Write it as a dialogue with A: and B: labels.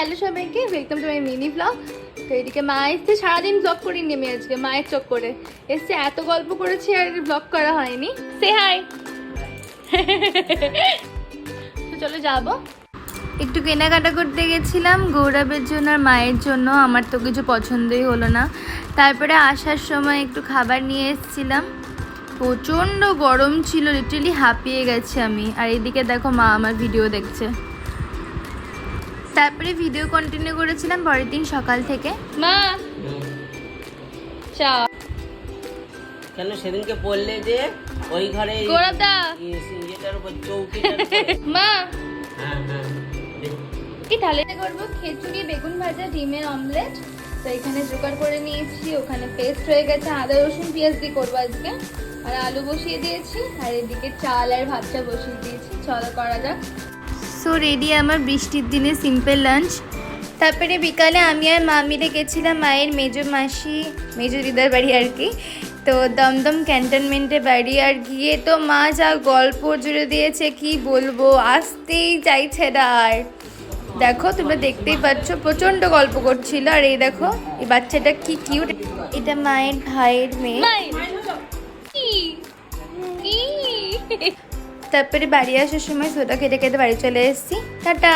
A: Hello সবাইকে welcome to my mini blog তো এদিকে মা এসছে, সারাদিন ব্লগ করিনি আমি আজকে, মায়ের চোখ করে এসছে, এত গল্প করেছি আর ব্লগ করা হয়নি। সে হাই তো চলো যাব। একটু কেনাকাটা করতে গেছিলাম, গৌরবের জন্য আর মায়ের জন্য। আমার তো কিছু পছন্দই হলো না। তারপরে আসার সময় একটু খাবার নিয়ে এসেছিলাম। প্রচণ্ড গরম ছিল লিটারালি হাঁপিয়ে গেছে আমি। আর এদিকে দেখো মা আমার ভিডিও দেখছে। তারপরে ভিডিও কন্টিনিউ করেছিলাম পরের দিন সকাল থেকে। মা! চা।
B: কেন সেদিনকে বললে যে ওই ঘরে ইয়েটার উপর চৌকিটার
A: মা!
B: হ্যাঁ হ্যাঁ।
A: কি তাহলে করব খিচুড়ি বেগুন ভাজা ডিমের অমলেট তো এখানে জোগাড় করে নিয়েছি ওখানে পেস্ট হয়ে গেছে আদা রসুন পেঁয়াজ দিয়ে করব আজকে। আর আলু বসিয়ে দিয়েছি আর এদিকে চাল আর ভাতটা বসিয়ে দিয়েছি। চলো করা যাক। সো রেডি আমার বৃষ্টির দিনে সিম্পল লাঞ্চ তারপরে বিকালে আমি আর মা মিলে গেছিলাম মায়ের মেজো মাসি, মেজো দিদার বাড়ি আর কি। তো দমদম ক্যান্টনমেন্টে বাড়ি আর গিয়ে তো মা যা গল্প জুড়ে দিয়েছে, কি বলব? আসতেই চাইছে না আর। দেখো, তোমরা দেখতেই পাচ্ছ প্রচণ্ড গল্প করছিল। আর এই দেখো, এই বাচ্চাটা কি কিউট এটা মায়ের ভাইয়ের মেয়ে। তারপরে বাড়ি আসার সময় সোটা খেতে খেতে বাড়ি চলে এসেছি। টাটা!